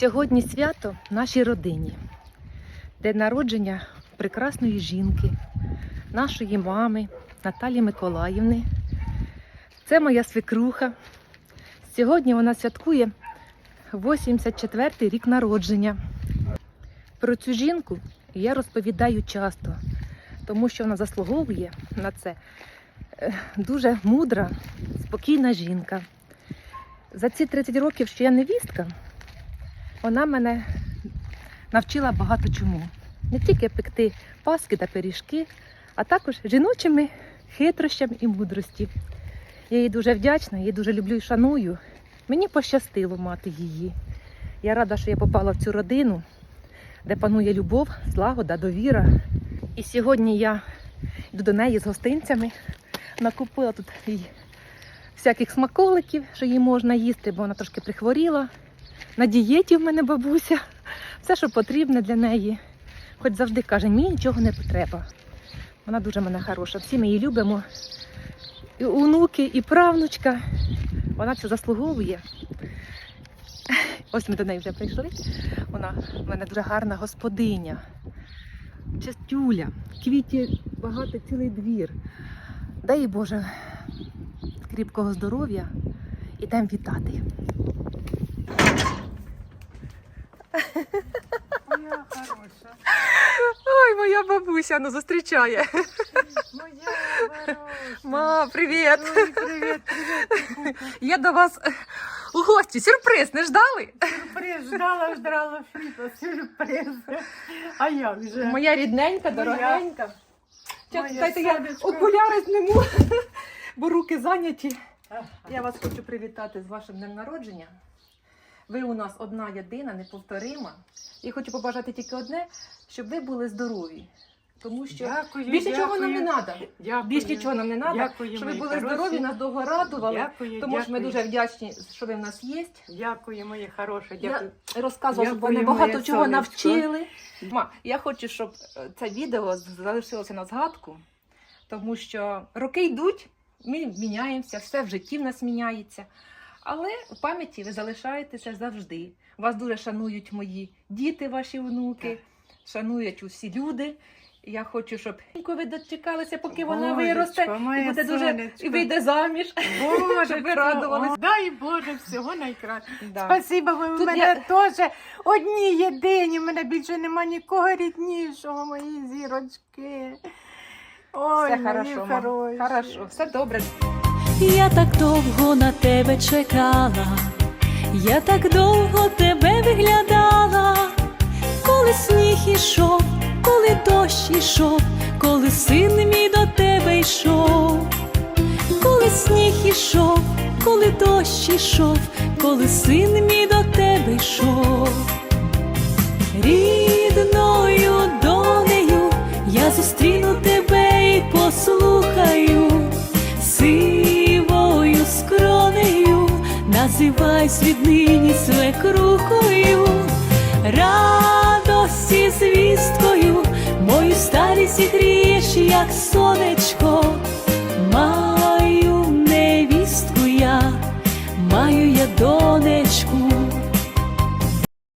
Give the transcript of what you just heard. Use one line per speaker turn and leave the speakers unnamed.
Сьогодні свято нашій родині, день народження прекрасної жінки, нашої мами Наталі Миколаївни. Це моя свекруха. Сьогодні вона святкує 84-й рік народження. Про цю жінку я розповідаю часто, тому що вона заслуговує на це. Е, Дуже мудра, спокійна жінка. За ці 30 років, що я невістка, вона мене навчила багато чому. Не тільки пекти паски та пиріжки, а також жіночими хитрощами і мудрості. Я їй дуже вдячна, її дуже люблю і шаную. Мені пощастило мати її. Я рада, що я попала в цю родину, де панує любов, злагода, довіра. І сьогодні я йду до неї з гостинцями. Накупила тут їй всяких смаколиків, що їй можна їсти, бо вона трошки прихворіла. На дієті в мене бабуся. Все, що потрібне для неї. Хоч завжди каже, мені нічого не треба. Вона дуже мене хороша. Всі ми її любимо. І онуки, і правнучка. Вона це заслуговує. Ось ми до неї вже прийшли. Вона в мене дуже гарна господиня. Чистюля, квіті багато цілий двір. Дай Боже кріпкого здоров'я. Ідемо вітати.
Моя хороша,
Ой, моя бабуся ну зустрічає.
моя хороша.
Ма, привіт!
Ой, привіт, привіт.
Я до вас у гості. Сюрприз не ждали?
Сюрприз, ждала, ждала фіта, сюрприз. А як же?
Моя рідненька, дорогенька. Чекайте, я окуляри зніму, бо руки зайняті. Я вас хочу привітати з вашим днем народження. Ви у нас одна єдина, неповторима. І хочу побажати тільки одне, щоб ви були здорові. Тому що
Дякую,
більш нічого нам не
дякую.
треба.
Дякую.
Більш нічого нам не треба.
Дякую,
Щоб ви були
хороші.
здорові, нас довго радували.
Дякую,
Тому що ми дуже вдячні, що ви в нас є.
Дякую, мої хороші,
Я розказувала, щоб вони багато чого
сонечко.
навчили. Ма, я хочу, щоб е, це відео залишилося на згадку, тому що роки йдуть, ми міняємося, все в житті в нас міняється. Але в пам'яті ви залишаєтеся завжди. Вас дуже шанують мої діти, ваші внуки, шанують усі люди. Я хочу, щоб ви дочекалися, поки вона
Божечко,
виросте і буде дуже
сонечко.
і вийде заміж.
Боже,
щоб ви радувались.
Дай Боже, всього найкраще.
Да.
Спасибо, ви
Тут
мене
я-
теж одні єдині, в мене більше нема нікого ріднішого, мої зірочки. Ой,
Все хорошо, Хорошо, все добре.
Я так довго на тебе чекала, я так довго тебе виглядала, коли сніг ішов, коли дощ ішов, коли син мій до тебе йшов, коли сніг ішов, коли дощ ішов, коли син мій до тебе йшов. Називайсь віднині свекрухою, радості звісткою, мою старість і грієш, як сонечко,